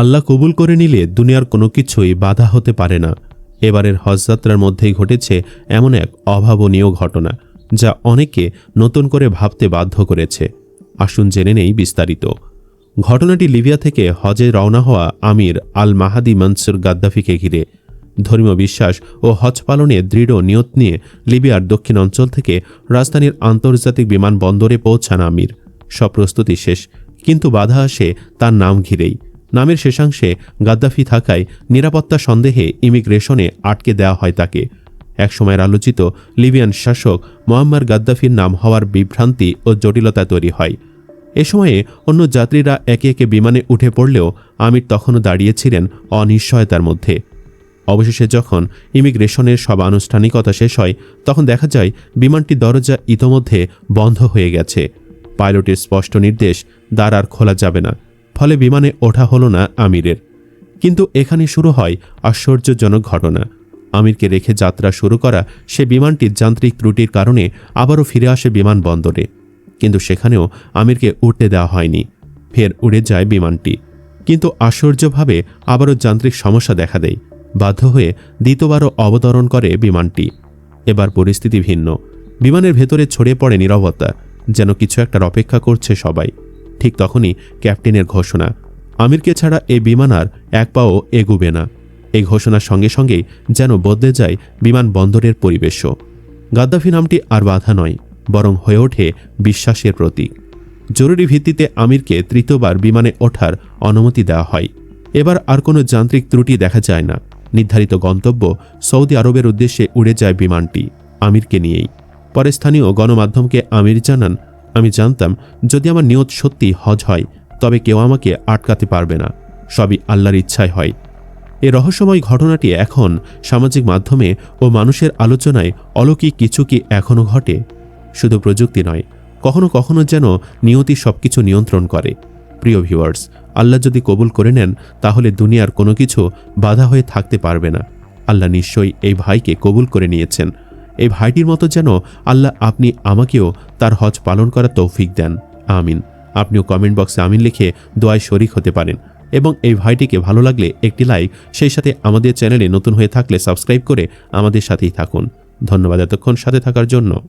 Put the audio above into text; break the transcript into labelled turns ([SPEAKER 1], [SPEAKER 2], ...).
[SPEAKER 1] আল্লাহ কবুল করে নিলে দুনিয়ার কোনো কিছুই বাধা হতে পারে না। এবারের হজযাত্রার মধ্যেই ঘটেছে এমন এক অভাবনীয় ঘটনা, যা অনেকে নতুন করে ভাবতে বাধ্য করেছে। আসুন জেনে নেই বিস্তারিত। ঘটনাটি লিবিয়া থেকে হজে রওনা হওয়া আমির আল মাহাদি মনসুর গাদ্দাফিকে ঘিরে। ধর্মীয় বিশ্বাস ও হজ পালনে দৃঢ় নিয়ত নিয়ে লিবিয়ার দক্ষিণ অঞ্চল থেকে রাজধানীর আন্তর্জাতিক বিমানবন্দরে পৌঁছান আমির। সব প্রস্তুতি শেষ, কিন্তু বাধা আসে তার নাম ঘিরেই। নামের শেষাংশে গাদ্দাফি থাকায় নিরাপত্তা সন্দেহে ইমিগ্রেশনে আটকে দেওয়া হয় তাকে। একসময়ের আলোচিত লিবিয়ান শাসক মোয়াম্মার গাদ্দাফির নাম হওয়ার বিভ্রান্তি ও জটিলতা তৈরি হয়। এ সময়ে অন্য যাত্রীরা একে একে বিমানে উঠে পড়লেও আমির তখনও দাঁড়িয়েছিলেন অনিশ্চয়তার মধ্যে। অবশেষে যখন ইমিগ্রেশনের সব আনুষ্ঠানিকতা শেষ হয়, তখন দেখা যায় বিমানটির দরজা ইতোমধ্যে বন্ধ হয়ে গেছে। পাইলটের স্পষ্ট নির্দেশ দ্বার আর খোলা যাবে না। ফলে বিমানে ওঠা হলো না আমিরের। কিন্তু এখানে শুরু হয় আশ্চর্যজনক ঘটনা। আমিরকে রেখে যাত্রা শুরু করা সে বিমানটির যান্ত্রিক ত্রুটির কারণে আবারও ফিরে আসে বিমানবন্দরে। কিন্তু সেখানেও আমিরকে উঠতে দেওয়া হয়নি। ফের উড়ে যায় বিমানটি। কিন্তু আশ্চর্যভাবে আবারও যান্ত্রিক সমস্যা দেখা দেয়। বাধ্য হয়ে দ্বিতীয়বারও অবতরণ করে বিমানটি। এবার পরিস্থিতি ভিন্ন। বিমানের ভেতরে ছড়িয়ে পড়ে নীরবতা, যেন কিছু একটার অপেক্ষা করছে সবাই। ঠিক তখনই ক্যাপ্টেনের ঘোষণা। আমিরকে ছাড়া এই বিমান আর এক পাও এগুবে না। এই ঘোষণার সঙ্গে সঙ্গেই যেন বদলে যায় বিমানবন্দরের পরিবেশও। গাদ্দাফি নামটি আর বাধা নয়, বরং হয়ে ওঠে বিশ্বাসের প্রতীক। জরুরি ভিত্তিতে আমিরকে তৃতীয়বার বিমানে ওঠার অনুমতি দেওয়া হয়। এবার আর কোনো যান্ত্রিক ত্রুটি দেখা যায় না। নির্ধারিত গন্তব্য সৌদি আরবের উদ্দেশ্যে উড়ে যায় বিমানটি, আমিরকে নিয়েই। পরে স্থানীয় গণমাধ্যমকে আমির জানান আমি জানতাম যদি আমার নিয়ত সত্যি হজ হয়, তবে কেউ আমাকে আটকাতে পারবে না। সবই আল্লাহর ইচ্ছায় হয়। এই রহস্যময় ঘটনাটি এখন সামাজিক মাধ্যমে ও মানুষের আলোচনায় অলৌকিক কিছু কি এখনও ঘটে? শুধু প্রযুক্তি নয়, কখনো কখনো যেন নিয়তি সবকিছু নিয়ন্ত্রণ করে। প্রিয় ভিউয়ার্স, আল্লাহ যদি কবুল করে নেন, তাহলে দুনিয়ার কোনো কিছু বাধা হয়ে থাকতে পারবে না। আল্লাহ নিশ্চয়ই এই ভাইকে কবুল করে নিয়েছেন। এই ভাইটির মতো যেন আল্লাহ আপনি আমাকেও তার হজ পালন করার তৌফিক দেন। আমিন। আপনিও কমেন্ট বক্সে আমিন লিখে দোয়ায় শরিক হতে পারেন। এবং এই ভাইটিকে ভালো লাগলে একটি লাইক, সেই সাথে আমাদের চ্যানেলে নতুন হয়ে থাকলে সাবস্ক্রাইব করে আমাদের সাথেই থাকুন। ধন্যবাদ এতক্ষণ সাথে থাকার জন্য।